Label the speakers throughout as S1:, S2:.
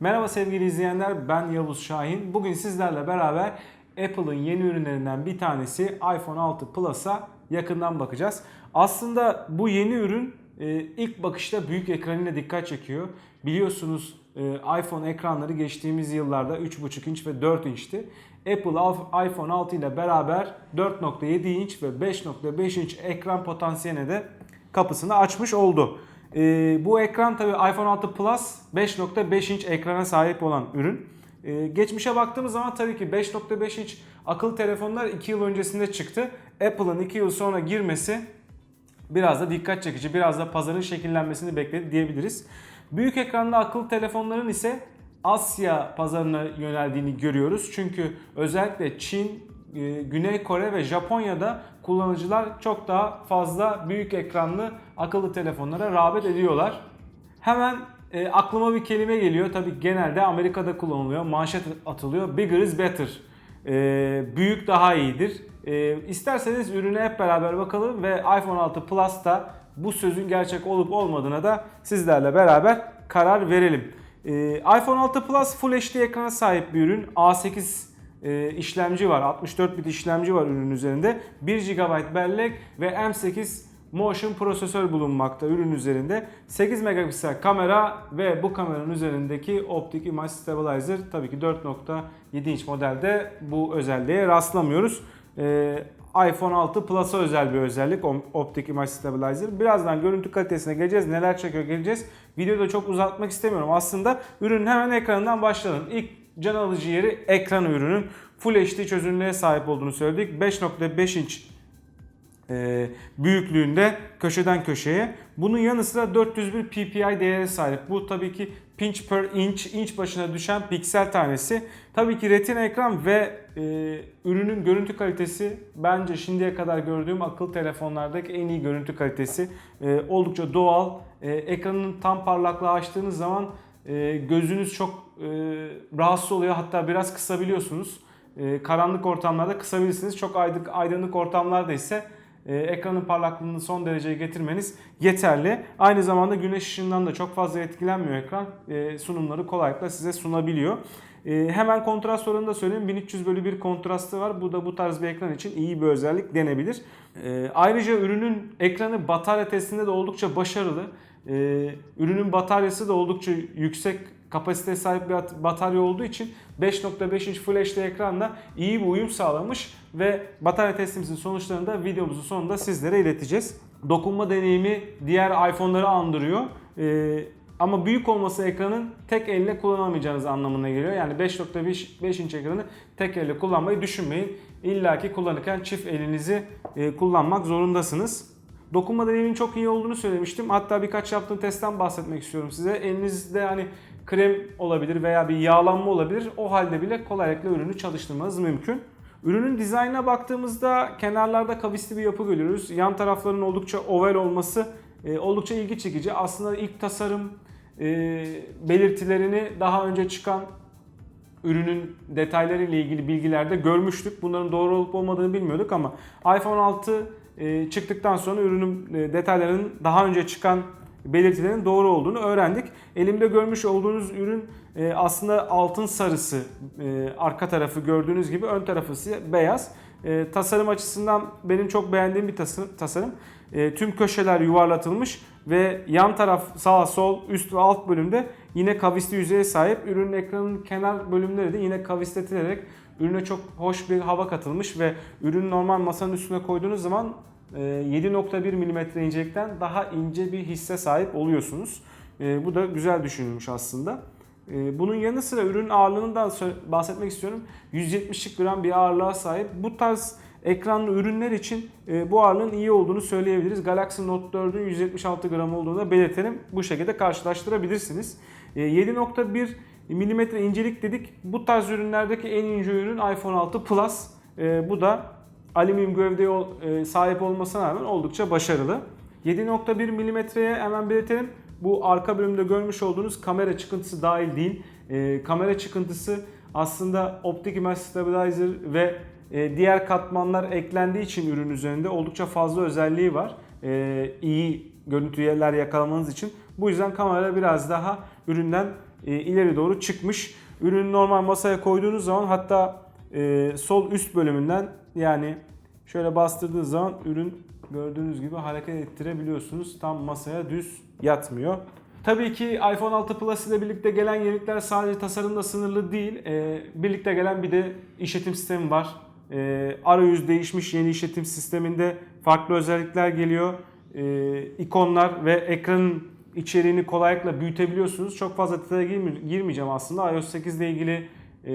S1: Merhaba sevgili izleyenler ben Yavuz Şahin. Bugün sizlerle beraber Apple'ın yeni ürünlerinden bir tanesi iPhone 6 Plus'a yakından bakacağız. Aslında bu yeni ürün e, ilk bakışta büyük ekranıyla dikkat çekiyor. Biliyorsunuz e, iPhone ekranları geçtiğimiz yıllarda 3.5 inç ve 4 inçti. Apple iPhone 6 ile beraber 4.7 inç ve 5.5 inç ekran potansiyeline de kapısını açmış oldu. Ee, bu ekran tabi iPhone 6 Plus 5.5 inç ekrana sahip olan ürün. Ee, geçmişe baktığımız zaman tabii ki 5.5 inç akıllı telefonlar 2 yıl öncesinde çıktı. Apple'ın 2 yıl sonra girmesi biraz da dikkat çekici, biraz da pazarın şekillenmesini bekledi diyebiliriz. Büyük ekranlı akıllı telefonların ise Asya pazarına yöneldiğini görüyoruz. Çünkü özellikle Çin, e, Güney Kore ve Japonya'da kullanıcılar çok daha fazla büyük ekranlı akıllı telefonlara rağbet ediyorlar. Hemen e, aklıma bir kelime geliyor. Tabii genelde Amerika'da kullanılıyor. Manşet atılıyor. Bigger is better. E, büyük daha iyidir. E, isterseniz ürüne hep beraber bakalım ve iPhone 6 Plus'ta bu sözün gerçek olup olmadığına da sizlerle beraber karar verelim. E, iPhone 6 Plus Full HD ekrana sahip bir ürün. A8 e, işlemci var. 64 bit işlemci var ürünün üzerinde. 1 GB bellek ve M8 Motion prosesör bulunmakta ürün üzerinde. 8 megapiksel kamera ve bu kameranın üzerindeki Optic Image Stabilizer tabii ki 4.7 inç modelde bu özelliğe rastlamıyoruz. Ee, iPhone 6 Plus'a özel bir özellik o- Optic Image Stabilizer. Birazdan görüntü kalitesine geleceğiz. Neler çekiyor geleceğiz. Videoyu da çok uzatmak istemiyorum. Aslında ürünün hemen ekranından başlayalım. İlk can alıcı yeri ekran ürünün Full HD çözünürlüğe sahip olduğunu söyledik. 5.5 inç e, büyüklüğünde köşeden köşeye. Bunun yanı sıra 401 ppi değeri sahip. Bu tabii ki pinch per inch, inç başına düşen piksel tanesi. Tabii ki retina ekran ve e, ürünün görüntü kalitesi bence şimdiye kadar gördüğüm akıllı telefonlardaki en iyi görüntü kalitesi. E, oldukça doğal. E, ekranın tam parlaklığı açtığınız zaman e, gözünüz çok e, rahatsız oluyor. Hatta biraz kısabiliyorsunuz. E, karanlık ortamlarda kısabilirsiniz. Çok aydınlık, aydınlık ortamlarda ise e, ekranın parlaklığını son dereceye getirmeniz yeterli. Aynı zamanda güneş ışığından da çok fazla etkilenmiyor ekran. E, sunumları kolaylıkla size sunabiliyor. E, hemen kontrast oranını da söyleyeyim. 1300 bölü 1 kontrastı var. Bu da bu tarz bir ekran için iyi bir özellik denebilir. E, ayrıca ürünün ekranı batarya testinde de oldukça başarılı. E, ürünün bataryası da oldukça yüksek kapasiteye sahip bir at- batarya olduğu için 5.5 inç Full HD ekranla iyi bir uyum sağlamış ve batarya testimizin sonuçlarını da videomuzun sonunda sizlere ileteceğiz. Dokunma deneyimi diğer iPhone'ları andırıyor. Ee, ama büyük olması ekranın tek elle kullanamayacağınız anlamına geliyor. Yani 5.5 5 inç ekranı tek elle kullanmayı düşünmeyin. İlla ki kullanırken çift elinizi e, kullanmak zorundasınız. Dokunma deneyiminin çok iyi olduğunu söylemiştim. Hatta birkaç yaptığım testten bahsetmek istiyorum size. Elinizde hani krem olabilir veya bir yağlanma olabilir. O halde bile kolaylıkla ürünü çalıştırmanız mümkün. Ürünün dizaynına baktığımızda kenarlarda kavisli bir yapı görüyoruz. Yan tarafların oldukça oval olması e, oldukça ilgi çekici. Aslında ilk tasarım e, belirtilerini daha önce çıkan ürünün detaylarıyla ilgili bilgilerde görmüştük. Bunların doğru olup olmadığını bilmiyorduk ama iPhone 6 e, çıktıktan sonra ürünün e, detaylarının daha önce çıkan belirtilerin doğru olduğunu öğrendik. Elimde görmüş olduğunuz ürün e, aslında altın sarısı. Arka tarafı gördüğünüz gibi ön tarafı beyaz. Tasarım açısından benim çok beğendiğim bir tasarım. tüm köşeler yuvarlatılmış ve yan taraf sağ sol üst ve alt bölümde yine kavisli yüzeye sahip. Ürünün ekranın kenar bölümleri de yine kavisletilerek ürüne çok hoş bir hava katılmış ve ürünü normal masanın üstüne koyduğunuz zaman e, 7.1 mm incelikten daha ince bir hisse sahip oluyorsunuz. E, Bu da güzel düşünülmüş aslında. E, Bunun yanı sıra ürünün ağırlığından bahsetmek istiyorum. 170 gram bir ağırlığa sahip. Bu tarz ekranlı ürünler için e, bu ağırlığın iyi olduğunu söyleyebiliriz. Galaxy Note 4'ün 176 gram olduğunu da belirtelim. Bu şekilde karşılaştırabilirsiniz. E, 7.1 milimetre incelik dedik. Bu tarz ürünlerdeki en ince ürün iPhone 6 Plus. E, bu da alüminyum gövdeye e, sahip olmasına rağmen oldukça başarılı. 7.1 milimetreye hemen belirtelim. Bu arka bölümde görmüş olduğunuz kamera çıkıntısı dahil değil. E, kamera çıkıntısı aslında Optic Image Stabilizer ve e, diğer katmanlar eklendiği için ürün üzerinde oldukça fazla özelliği var. E, iyi görüntüler yakalamanız için. Bu yüzden kamera biraz daha üründen e, ileri doğru çıkmış. Ürünü normal masaya koyduğunuz zaman hatta e, sol üst bölümünden yani şöyle bastırdığınız zaman ürün gördüğünüz gibi hareket ettirebiliyorsunuz. Tam masaya düz yatmıyor. Tabii ki iPhone 6 Plus ile birlikte gelen yenilikler sadece tasarımla sınırlı değil. Ee, birlikte gelen bir de işletim sistemi var. Ee, arayüz değişmiş yeni işletim sisteminde farklı özellikler geliyor. Ee, ikonlar ve ekranın içeriğini kolaylıkla büyütebiliyorsunuz. Çok fazla detaya girme- girmeyeceğim aslında. iOS 8 ile ilgili e,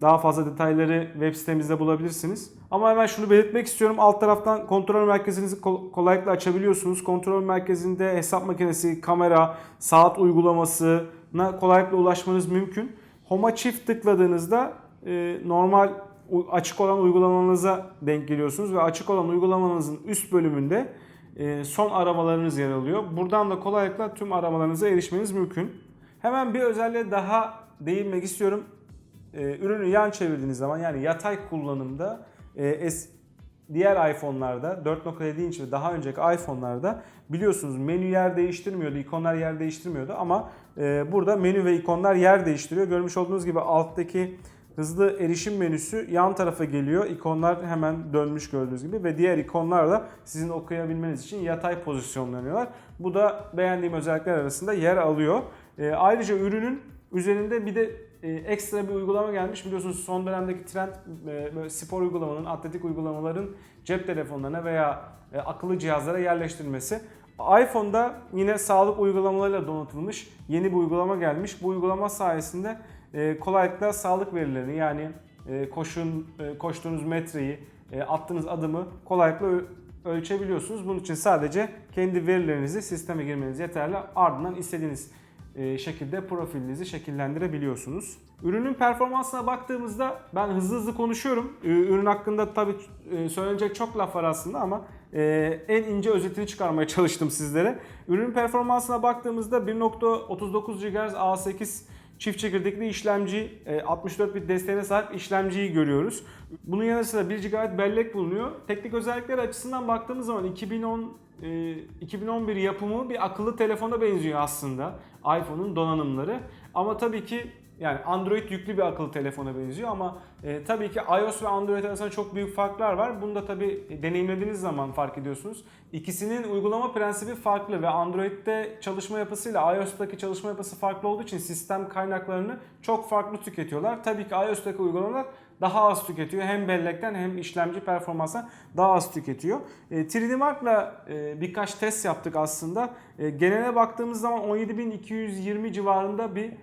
S1: daha fazla detayları web sitemizde bulabilirsiniz. Ama hemen şunu belirtmek istiyorum. Alt taraftan kontrol merkezinizi kol- kolaylıkla açabiliyorsunuz. Kontrol merkezinde hesap makinesi, kamera, saat uygulamasına kolaylıkla ulaşmanız mümkün. Home'a çift tıkladığınızda e, normal açık olan uygulamanıza denk geliyorsunuz ve açık olan uygulamanızın üst bölümünde e, son aramalarınız yer alıyor. Buradan da kolaylıkla tüm aramalarınıza erişmeniz mümkün. Hemen bir özelliğe daha değinmek istiyorum. E, ürünü yan çevirdiğiniz zaman yani yatay kullanımda e, diğer iPhone'larda 4.7 inç ve daha önceki iPhone'larda biliyorsunuz menü yer değiştirmiyordu, ikonlar yer değiştirmiyordu ama e, burada menü ve ikonlar yer değiştiriyor. Görmüş olduğunuz gibi alttaki hızlı erişim menüsü yan tarafa geliyor. İkonlar hemen dönmüş gördüğünüz gibi ve diğer ikonlar da sizin okuyabilmeniz için yatay pozisyonlanıyorlar. Bu da beğendiğim özellikler arasında yer alıyor. E, ayrıca ürünün üzerinde bir de e, ekstra bir uygulama gelmiş. Biliyorsunuz son dönemdeki trend e, böyle spor uygulamanın, atletik uygulamaların cep telefonlarına veya e, akıllı cihazlara yerleştirilmesi. iPhone'da yine sağlık uygulamalarıyla donatılmış yeni bir uygulama gelmiş. Bu uygulama sayesinde kolaylıkla sağlık verilerini yani e, koşun e, koştuğunuz metreyi, e, attığınız adımı kolaylıkla ölçebiliyorsunuz. Bunun için sadece kendi verilerinizi sisteme girmeniz yeterli. Ardından istediğiniz şekilde profilinizi şekillendirebiliyorsunuz. Ürünün performansına baktığımızda ben hızlı hızlı konuşuyorum. Ee, Ürün hakkında tabii söylenecek çok laf var aslında ama en ince özetini çıkarmaya çalıştım sizlere. Ürünün performansına baktığımızda 1.39 GHz A8 çift çekirdekli işlemci, e, 64 bit desteğine sahip işlemciyi görüyoruz. Bunun yanı sıra 1 GB bellek bulunuyor. Teknik özellikler açısından baktığımız zaman 2010 e, 2011 yapımı bir akıllı telefona benziyor aslında iPhone'un donanımları. Ama tabii ki yani Android yüklü bir akıllı telefona benziyor ama e, tabii ki iOS ve Android arasında çok büyük farklar var. Bunu da tabii deneyimlediğiniz zaman fark ediyorsunuz. İkisinin uygulama prensibi farklı ve Android'de çalışma yapısıyla iOS'taki çalışma yapısı farklı olduğu için sistem kaynaklarını çok farklı tüketiyorlar. Tabii ki iOS'taki uygulamalar daha az tüketiyor. Hem bellekten hem işlemci performanstan daha az tüketiyor. E, 3D Mark'la e, birkaç test yaptık aslında. E, genele baktığımız zaman 17.220 civarında bir e,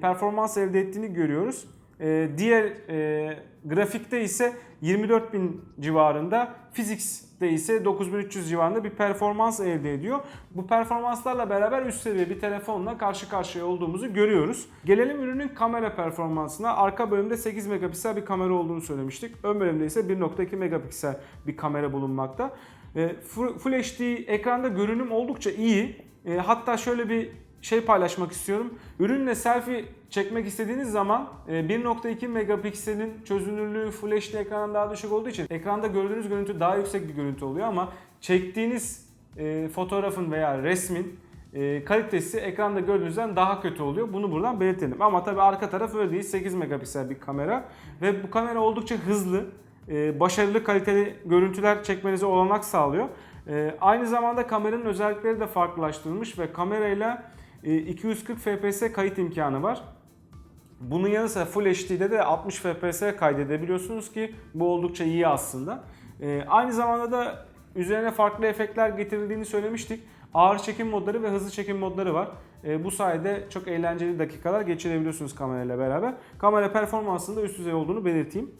S1: performans elde ettiğini görüyoruz. E, diğer e, grafikte ise 24.000 civarında, Physics'te ise 9300 civarında bir performans elde ediyor. Bu performanslarla beraber üst seviye bir telefonla karşı karşıya olduğumuzu görüyoruz. Gelelim ürünün kamera performansına. Arka bölümde 8 megapiksel bir kamera olduğunu söylemiştik. Ön bölümde ise 1.2 megapiksel bir kamera bulunmakta. E, Full HD ekranda görünüm oldukça iyi. E, hatta şöyle bir şey paylaşmak istiyorum. Ürünle selfie çekmek istediğiniz zaman e, 1.2 megapikselin çözünürlüğü Full HD ekrandan daha düşük olduğu için ekranda gördüğünüz görüntü daha yüksek bir görüntü oluyor ama çektiğiniz e, fotoğrafın veya resmin e, kalitesi ekranda gördüğünüzden daha kötü oluyor. Bunu buradan belirtelim. Ama tabii arka taraf öyle değil. 8 megapiksel bir kamera ve bu kamera oldukça hızlı, e, başarılı kaliteli görüntüler çekmenize olanak sağlıyor. E, aynı zamanda kameranın özellikleri de farklılaştırılmış ve kamerayla e, 240 fps kayıt imkanı var. Bunun yanı sıra Full HD'de de 60 fps kaydedebiliyorsunuz ki bu oldukça iyi aslında. Ee, aynı zamanda da üzerine farklı efektler getirildiğini söylemiştik. Ağır çekim modları ve hızlı çekim modları var. Ee, bu sayede çok eğlenceli dakikalar geçirebiliyorsunuz kamerayla beraber. Kamera performansında üst düzey olduğunu belirteyim.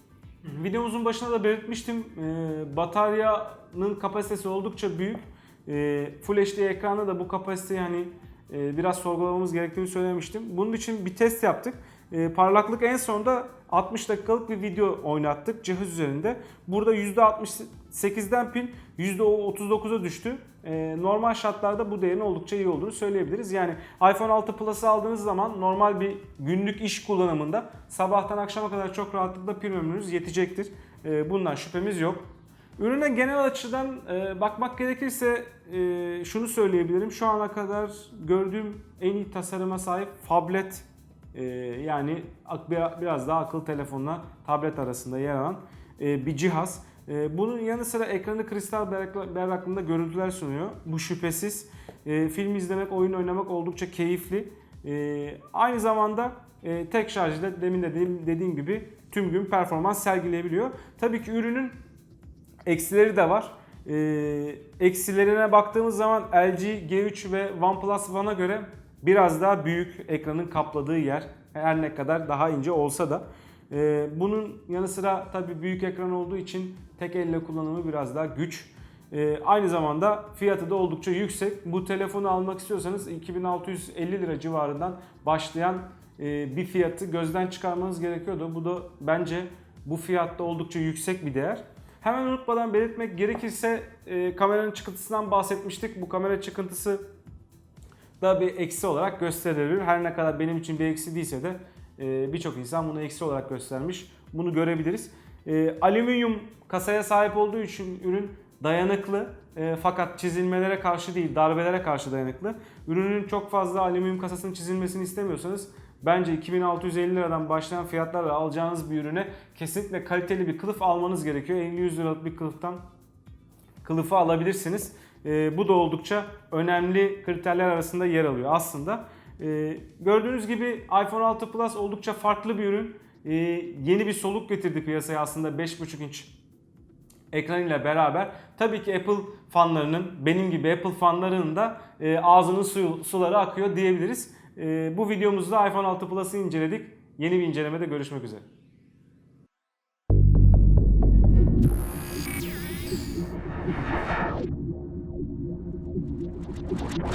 S1: Videomuzun başında da belirtmiştim. Ee, bataryanın kapasitesi oldukça büyük. Ee, Full HD ekranda da bu kapasiteyi hani e, biraz sorgulamamız gerektiğini söylemiştim. Bunun için bir test yaptık. E, parlaklık en sonunda 60 dakikalık bir video oynattık cihaz üzerinde. Burada %68'den pil %39'a düştü. E, normal şartlarda bu değerin oldukça iyi olduğunu söyleyebiliriz. Yani iPhone 6 Plus'ı aldığınız zaman normal bir günlük iş kullanımında sabahtan akşama kadar çok rahatlıkla pil ömrünüz yetecektir. Bundan şüphemiz yok. Ürüne genel açıdan e, bakmak gerekirse e, şunu söyleyebilirim. Şu ana kadar gördüğüm en iyi tasarıma sahip Fablet Ee, yani biraz daha akıllı telefonla tablet arasında yer alan e, bir cihaz. E, bunun yanı sıra ekranı kristal berrak- berraklığında görüntüler sunuyor. Bu şüphesiz. E, film izlemek, oyun oynamak oldukça keyifli. E, aynı zamanda e, tek şarj ile demin de dediğim, dediğim gibi tüm gün performans sergileyebiliyor. Tabii ki ürünün eksileri de var. Ee, eksilerine baktığımız zaman LG G3 ve OnePlus One'a göre biraz daha büyük ekranın kapladığı yer. Her ne kadar daha ince olsa da. Ee, bunun yanı sıra tabii büyük ekran olduğu için tek elle kullanımı biraz daha güç. Ee, aynı zamanda fiyatı da oldukça yüksek. Bu telefonu almak istiyorsanız 2650 lira civarından başlayan e, bir fiyatı gözden çıkarmanız gerekiyordu. Bu da bence bu fiyatta oldukça yüksek bir değer. Hemen unutmadan belirtmek gerekirse e, kameranın çıkıntısından bahsetmiştik. Bu kamera çıkıntısı da bir eksi olarak gösterilir. Her ne kadar benim için bir eksi değilse de e, birçok insan bunu eksi olarak göstermiş. Bunu görebiliriz. E, alüminyum kasaya sahip olduğu için ürün dayanıklı e, fakat çizilmelere karşı değil darbelere karşı dayanıklı. Ürünün çok fazla alüminyum kasasının çizilmesini istemiyorsanız bence 2650 liradan başlayan fiyatlarla alacağınız bir ürüne kesinlikle kaliteli bir kılıf almanız gerekiyor. 50-100 liralık bir kılıftan kılıfı alabilirsiniz. E, bu da oldukça önemli kriterler arasında yer alıyor aslında. E, gördüğünüz gibi iPhone 6 Plus oldukça farklı bir ürün. E, yeni bir soluk getirdi piyasaya aslında 5.5 inç ekranıyla beraber. Tabii ki Apple fanlarının, benim gibi Apple fanlarının da e, ağzının suyu, suları akıyor diyebiliriz. E, bu videomuzda iPhone 6 Plus'ı inceledik. Yeni bir incelemede görüşmek üzere.